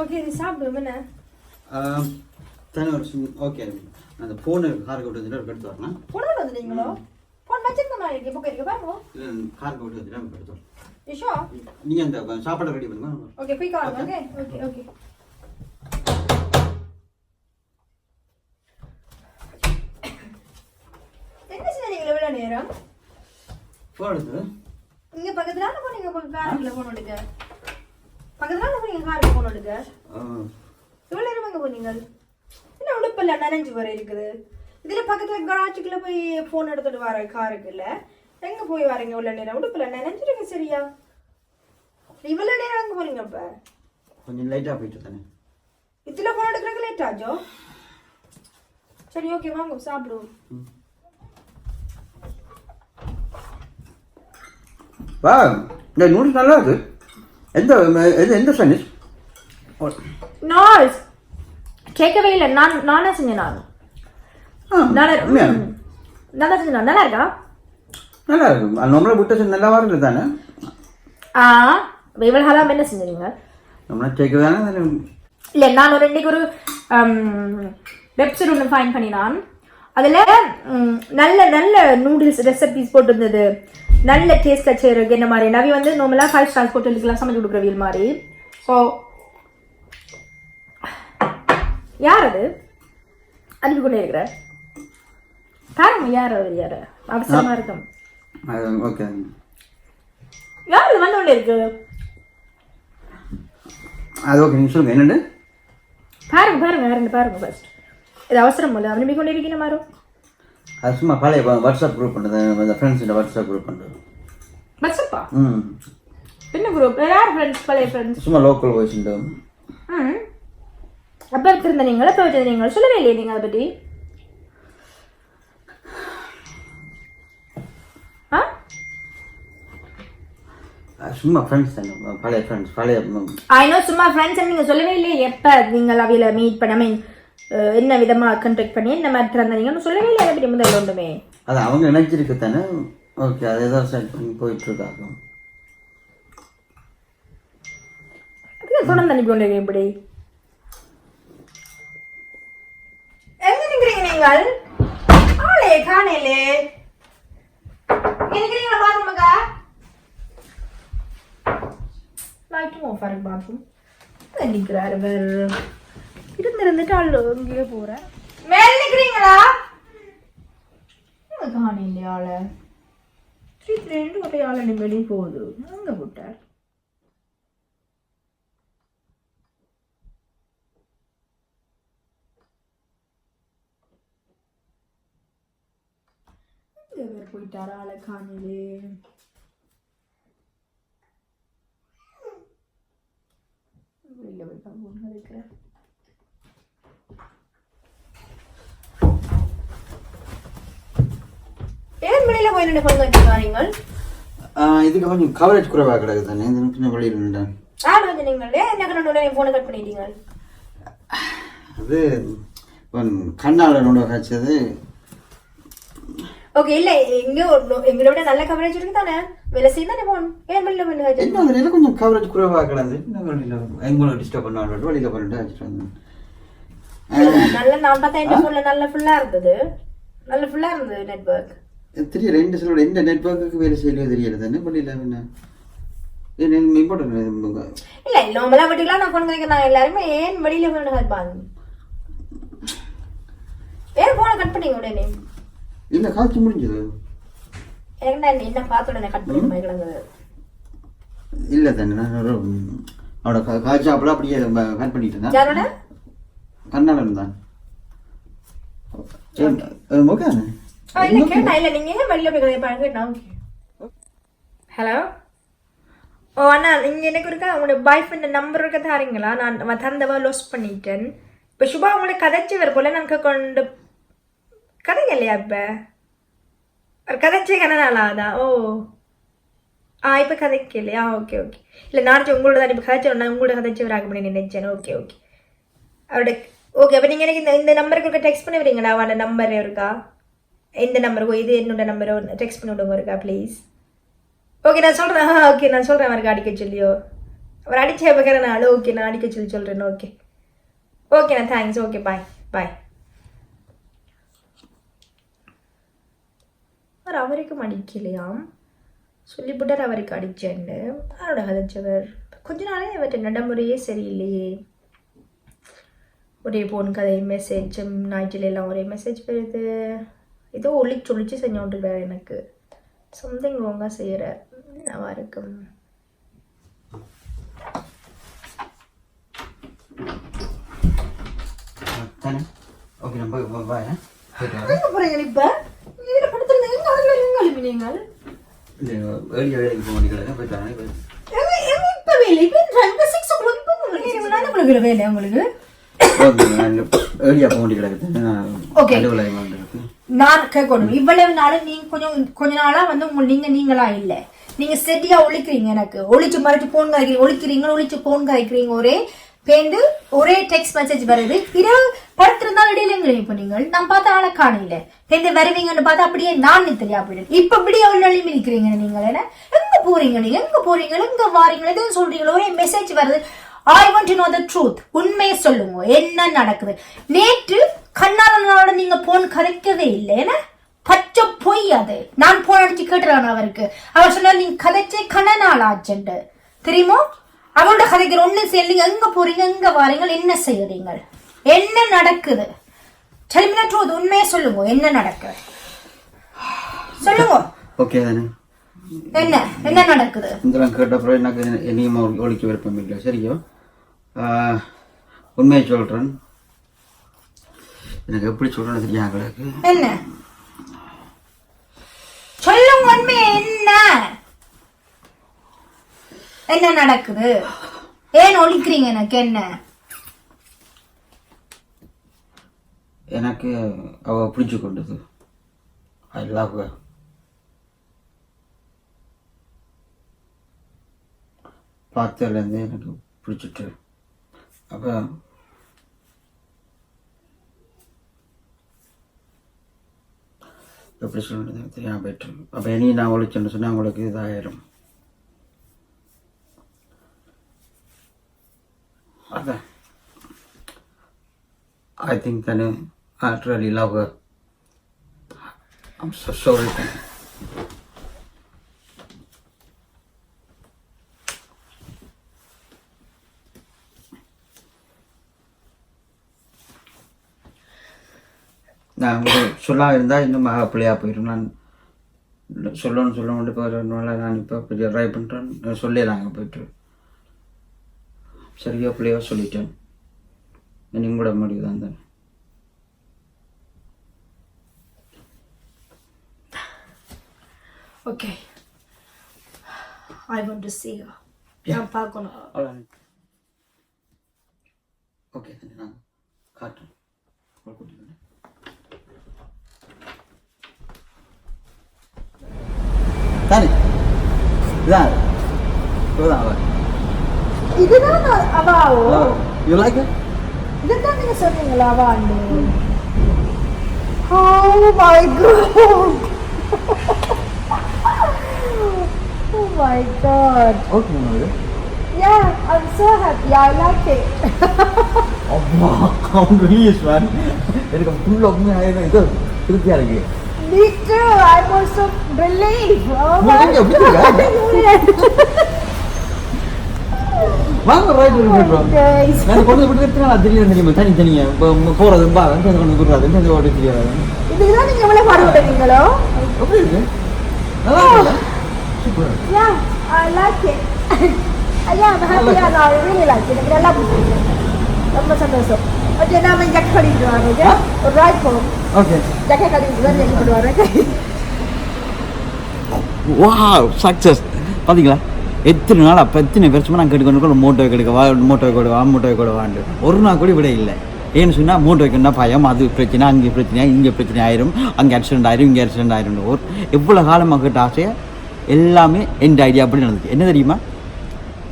Okay இது சாப்பிடுவோம் என்ன? தானே ஒரு சிம் ஓகே அந்த ஃபோனு காருக்கு விட்டு வந்துட்டு எடுத்து வரணும். போன வந்துட்டீங்களோ போன் வச்சிருந்த மாதிரி இருக்கு புக் இருக்கு பாருங்க. இல்லை காருக்கு விட்டு வந்துட்டு எடுத்து வரணும். இஷோ நீங்கள் அந்த சாப்பாடை ரெடி பண்ணுங்க. ஓகே போய் காணுங்க ஓகே ஓகே ஓகே என்ன செய்றீங்க இவ்வளவு நேரம்? ஃபோன் எடுத்து. இங்க பக்கத்துல போனீங்க காருக்குள்ள போன் எடுக்க பக்கத்துல போனீங்க காருக்கு போன் எடுக்க? இவ்வளவு நேரம் எங்க போனீங்க? என்ன உடுப்பில்ல நனைஞ்சு வர இருக்குது. இதுல பக்கத்துல கராச்சுக்குள்ள போய் போன் எடுத்துட்டு வர காருக்குள்ள எங்க போய் வரீங்க இவ்வளவு நேரம்? உடுப்பில்ல நனைஞ்சிருங்க சரியா? இவ்வளவு நேரம் எங்க போறீங்க இப்ப கொஞ்சம் லைட்டாக போயிட்டு தானே இதுல போன் எடுக்கிறதுக்கு லேட் ஆச்சோ சரி ஓகே வாங்க சாப்பிடுவோம். வா. இந்த நூடுல்ஸ் நல்லா இருக்கு. எந்த எந்த சைனீஸ் நாய்ஸ் கேட்கவே இல்லை. நான் நானே செஞ்சேன் நான். நல்லா செஞ்சேன். நல்லா இருக்கா? நல்லா இருக்கு. நம்மள விட்டு நல்லா வரல தானே? ஆ இவ்வளோ ஹலாம் என்ன செஞ்சீங்க நம்மள கேட்க தானே இல்லை நான் ஒரு இன்னைக்கு ஒரு வெப்சைட் ஒன்று ஃபைன் பண்ணினான். அதில் நல்ல நல்ல நூடுல்ஸ் ரெசிபிஸ் போட்டிருந்தது. நல்ல டேஸ்ட்டில் செய்கிறதுக்கு என்ன மாதிரி? நவி வந்து நார்மலாக ஃபைவ் ஸ்டார்ஸ் ஹோட்டலுக்குலாம் சமைச்சு கொடுக்குறவியல் மாதிரி. ஸோ யார் அது? அனுப்பி கொண்டே இருக்கிற? பாருங்க யார் அவர் யார்? அவசரமாக இருக்கும் ஓகே யார் இது வந்து கொண்டே இருக்கு. அது ஓகே நீங்கள் சொல்லுங்கள் என்னண்டு பாருங்க பாருங்க யாருன்னு பாருங்க ஃபர்ஸ்ட் இது அவசரம் இல்லை அனுப்பி கொண்டே இருக்கிற மாதிரி அது சும்மா பழைய வாட்ஸ்அப் குரூப் பண்ணுறது அந்த ஃப்ரெண்ட்ஸோட வாட்ஸ்அப் குரூப் பண்ணுறது பட்சப்பா ம். என்ன குரூப் யார் ஃப்ரெண்ட்ஸ் பழைய ஃப்ரெண்ட்ஸ் சும்மா லோக்கல் வாய்ஸ் உண்டு. ம் அப்போ வச்சிருந்த நீங்கள்? எப்போ வச்சிருந்தீங்க சொல்லவே இல்லையே நீங்கள் அதை பற்றி ஆ? சும்மா ஃப்ரெண்ட்ஸ் தானே. பழைய ஃப்ரெண்ட்ஸ் பழைய ம், ஐநோ சும்மா ஃப்ரெண்ட்ஸ் நீங்கள் சொல்லவே இல்லையே. எப்போ நீங்கள் அவையில மீட் பண்ண மீன் என்ன விதமாக கண்டக்ட் பண்ணி என்ன மாதிரி திறந்தீங்கன்னு சொல்லவே இல்லை அதை பற்றி முதல்ல ஒன்றுமே அது அவங்க நினைச்சிருக்கு தானே. ஓகே அது ஏதோ செட் பண்ணி போயிட்டுருக்காங்க. அதுக்கு தொடர்ந்து அனுப்பி கொண்டு இப்படி? எங்க நிக்கிறீங்க நீங்கள்? ஆளே காணலே. நிக்கிறீங்களா பாத்ரூமுக்கா லைட்டும் ஆஃப் ஆருக்கு பாத்ரூம் நிக்கிறாரு வேறு இருந்து இருந்துட்டு ஆள் இங்கேயே போகிறேன் மேல நிக்கிறீங்களா? காணலையே ஆளை. த்ரீ ரெண்டு ஒரே ஆளை வெளியே போகுது. அங்கே போட்டார் வேற போயிட்டாரா? ஆளை காணலே வெளியில போய் பார்ப்போம் இருக்கிறேன் வச்சுக்காரீங்க இதுக்கு கொஞ்சம் கவரேஜ் குறைவாக கிடக்கு தானே? இது கொஞ்சம் வெளியில் நின்றேன் ஆள் வந்து நீங்கள் என்ன கண்ணோட என் ஃபோனை கட் பண்ணிட்டீங்க? அது கண்ணால் நோட காய்ச்சது. ஓகே இல்ல எங்க எங்களை விட நல்ல கவரேஜ் இருக்கு தானே? வேலை செய்ய தானே போன் ஏன் போய் நின்று என்ன அதில் கொஞ்சம் கவரேஜ் குறைவாக கிடந்து என்ன வெளியில் எங்களை டிஸ்டர்ப் பண்ண வெளியில் பண்ணிட்டு அடிச்சிட்டு வந்தேன். நல்ல நான் பார்த்தா என் ஃபோன்ல நல்ல ஃபுல்லா இருந்தது. நல்ல ஃபுல்லா இருந்தது நெட்வொர்க் தெரியல ரெண்டு சிலோட எந்த நெட்ஒர்க்குக்கு வேலை செய்யலையோ தெரியல தானே வெளியில் என்ன? இம்பார்ட்டன்ட் இல்ல நார்மலா வீட்டுக்குலாம் நான் கொண்டு வைக்கிறேன் எல்லாருமே ஏன் வெளியில இருப்பாங்க ஏன் போனை கட் பண்ணீங்க உடனே? இல்லை காய்ச்சி முடிஞ்சது? என்ன என்ன பார்த்த உடனே கட் பண்ணி மாதிரி கிடந்தது இல்லை தானே நான் ஒரு அவனோட கா காய்ச்சாப்பில் அப்படியே கட் பண்ணிட்டு இருந்தேன் யாரோட? கண்ணாளன் தான் ஓகே. ஹலோ ஓ அண்ணா நீங்க எனக்கு இருக்கா? உங்களோட பாய் ஃப்ரெண்ட் நம்பர் இருக்க தாரீங்களா நான் தந்தவ லாஸ் பண்ணிட்டேன். இப்போ சுபா உங்களை கதைச்சவர் போல எனக்கு கொண்டு கதைங்க இல்லையா இப்ப? ஒரு கதைச்சே கனநாளாதா ஓ. ஆ இப்போ கதைக்கு இல்லையா ஓகே ஓகே இல்லை நான் உங்களோட தான் இப்போ கதைச்சவர் நான் உங்களோட கதைச்சவர் ஆக பண்ணி நினைச்சேன். ஓகே ஓகே அவரோட ஓகே அப்போ நீங்கள் எனக்கு இந்த இந்த நம்பருக்கு டெக்ஸ்ட் பண்ணி விடுறீங்களா? அவன் நம்பர் இருக்கா? எந்த நம்பருக்கோ இது என்னோட நம்பரோ டெக்ஸ்ட் பண்ணி விடுங்க இருக்கா ப்ளீஸ் ஓகே நான் சொல்கிறேன் ஓகே நான் சொல்கிறேன் அவருக்கு அடிக்க சொல்லியோ. அவர் அடிச்சு நான் ஓகே நான் அடிக்க சொல்லி சொல்கிறேன் ஓகே ஓகேண்ணா தேங்க்ஸ் ஓகே பாய் பாய் அவர் அவருக்கும் அடிக்கலையாம். சொல்லிவிட்டார் அவருக்கு அடித்தேன்னு அவரோட கதைச்சவர் கொஞ்ச நாளே அவர்கிட்ட நடைமுறையே சரியில்லையே. ஒரே போன் கதை மெசேஜ் நைட்டில் எல்லாம் ஒரே மெசேஜ் வருது. ஏதோ ஒளிச்சு ஒளிச்சு செஞ்சோன்றிருக்காரு எனக்கு. சம்திங் ரோங்காக செய்கிறார் நல்லா இருக்கும் ஓகே நம்ம வேலைக்கு போக வேண்டியது போயிட்டு வரேன் போய் இப்போ வேலை? இப்போ இப்போ சிக்ஸ் ஓ கிளாக் இப்போ உங்களுக்கு உங்களுக்கு வேலை? உங்களுக்கு? ஓகே போக நான் கேட்கணும் இவ்வளவு நாள் நீங்க கொஞ்சம் கொஞ்ச நாளா வந்து உங்க நீங்க நீங்களா இல்ல. நீங்க ஸ்டெடியா ஒழிக்கிறீங்க எனக்கு. ஒளிச்சு மறைச்சு போன் காய்க்கிறீங்க ஒழிக்கிறீங்க ஒளிச்சு போன் காய்க்கிறீங்க ஒரே பேண்டு ஒரே டெக்ஸ்ட் மெசேஜ் வருது. இரவு படுத்திருந்தால் இடையில எங்க இப்ப நீங்கள் நான் பார்த்த ஆளை காணையில பேருந்து வருவீங்கன்னு பார்த்தா அப்படியே நான் தெரியா போயிடுது இப்ப இப்படி அவ்வளவு எழுப்பி நிக்கிறீங்க நீங்க என்ன? எங்க போறீங்க நீங்க? எங்க போறீங்க? எங்க வாரீங்க? எதுவும் சொல்றீங்களா? ஒரே மெசேஜ் வருது. I want to know the truth உண்மையை சொல்லுங்க. என்ன நடக்குது? நேற்று கண்ணாளனோட நீங்க போன் கதைக்கவே இல்லை என்ன? பச்சை பொய் அது. நான் போன் அடிச்சு கேட்டுறான் அவருக்கு. அவர் சொன்னார் நீங்க கதைச்சே கண்ண நாள் ஆச்சுண்டு தெரியுமோ அவனோட கதைக்கிற ஒண்ணு செய்யலீங்க எங்க போறீங்க? எங்க வாரீங்க? என்ன செய்யறீங்க? என்ன நடக்குது? சரிமினா ட்ரூத் உண்மையை சொல்லுங்க. என்ன நடக்குது? சொல்லுங்க. ஓகே தானே என்ன? என்ன நடக்குது? இதெல்லாம் கேட்ட அப்புறம் எனக்கு இனியும் ஒழிக்க விருப்பம் இல்லை. சரியோ? உண்மையை சொல்கிறேன் எனக்கு எப்படி சொல்கிறேன்னு தெரியாது எனக்கு என்ன? சொல்லுங்க உண்மை என்ன? என்ன நடக்குது? ஏன் ஒழிக்கிறீங்க எனக்கு என்ன? எனக்கு அவ பிடிச்சு கொண்டது. ஐ லவ் பார்த்ததுலேருந்து எனக்கு பிடிச்சிட்டு அப்போ எப்படி சொல்றது தெரியாம போயிட்டு அப்போ இனி நான் ஒழிச்சேன்னு சொன்னால் உங்களுக்கு இதாயிரும் அதான் I think that uh, I really love her. I'm so sorry. நான் உங்களுக்கு சொல்லாம இருந்தால் இன்னும் மகா பிள்ளையாக போயிடும் நான் சொல்லணும்னு சொல்லணும் இப்போ ரெண்டு நான் இப்போ கொஞ்சம் ட்ரை பண்ணுறேன் சொல்லிடலாங்க போயிட்டு. சரியா பிள்ளையோ சொல்லிட்டேன். நீங்க கூட முடிவு தான் தானே. Okay I want to her நான் பார்க்கணும். ஓகே நான் காட்டுறேன். தானே இதான் இதுதான் அவன் இதுதான் அவாவோ யூ லைக் இட் இதுதான் நீங்க சொன்னீங்களா அவாண்டு Oh my god! oh my god! Okay உங்களுக்கு Yeah, I'm so happy. I like it. அம்மா அவன் ரிலீஸ் மேன் எனக்கு ஃபுல் உண்மையாக இது திருப்தியாக இருக்கு Me too. I'm also relieved. Oh my இருக்கீங்க? வாங்க ரைட் Guys. நான் கொண்டு விட்டு எடுத்துனா தெரியாது தெரியுமா தனி தனியா இப்போ போறது பா வந்து கொண்டு விடுறாது வந்து ஓடி தெரியாது இதுதான் நீங்க எவ்வளவு பாடுபடுறீங்களோ எப்படி இருக்கு நல்லா இருக்குல்ல super I like it. yeah, I'm happy and I really like it. எனக்கு நல்லா பிடிச்சிருக்கு. ரொம்ப சந்தோஷம் ஓகே நாம வரோம்? ஒரு போகும் ஓகே வாவ் சக்ஸஸ் பாத்தீங்களா எத்தனை நாள் அப்போ எத்தனை வருஷமா நான் கேட்டுக்கொண்டு மோட்டோ கெடுக்க வா மோட்டோ கூட வா மோட்டோ கூட வாண்டு ஒரு நாள் கூட விட இல்லை ஏன்னு சொன்னால் மோட்டோ வைக்கணும்னா பயம் அது பிரச்சனை அங்கே பிரச்சனை இங்கே பிரச்சனை ஆயிரும் அங்கே ஆக்சிடென்ட் ஆயிரும் இங்கே ஆக்சிடென்ட் ஆயிரும் ஒரு எவ்வளோ காலமாக ஆசையாக எல்லாமே எந்த ஐடியா அப்படி நடந்துச்சு என்ன தெரியுமா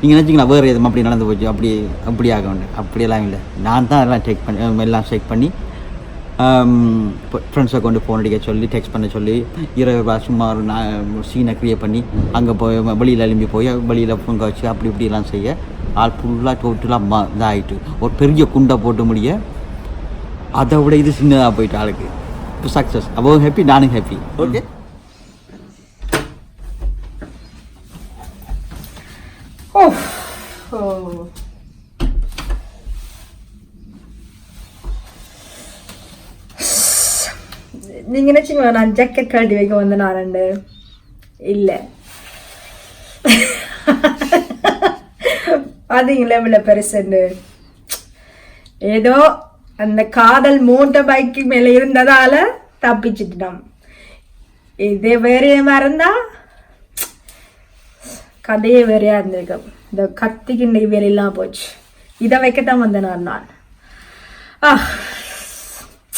நீங்கள் நினச்சிங்களா வேறு எதுவும் அப்படி நடந்து போச்சு? அப்படி அப்படி ஆக வேண்டாம். அப்படியெல்லாம் இல்லை. நான் தான் எல்லாம் செக் பண்ணி எல்லாம் செக் பண்ணி ஃப்ரெண்ட்ஸை கொண்டு ஃபோன் அடிக்க சொல்லி டெக்ஸ்ட் பண்ண சொல்லி இரவு சும்மா ஒரு சீனை க்ரியேட் பண்ணி அங்கே போய் வெளியில் எழும்பி போய் வெளியில் பொங்க வச்சு அப்படி இப்படிலாம் செய்ய ஆள் ஃபுல்லாக டோட்டலாக ம இதாகிட்டு ஒரு பெரிய குண்டை போட்டு முடிய அதை விட இது சின்னதாக போயிட்டு ஆளுக்கு. இப்போ சக்ஸஸ் அவன் ஹாப்பி நானும் happy okay oh oh oh. நீங்க நினைச்சீங்களா நான் ஜாக்கெட் கழட்டி வைக்க வந்த நான் ரெண்டு அது பாத்தீங்களா இவ்வளோ பெருசுன்னு ஏதோ அந்த காதல் மோட்டர் பைக்கு மேலே இருந்ததால தப்பிச்சிட்டோம். இதே வேற மறந்தா? கதையே வேறையாக இருந்திருக்கும். இந்த கத்திக்கு இன்னைக்கு வேலையெல்லாம் போச்சு. இதை வைக்கத்தான் வந்தேன் நான். நான் ஆ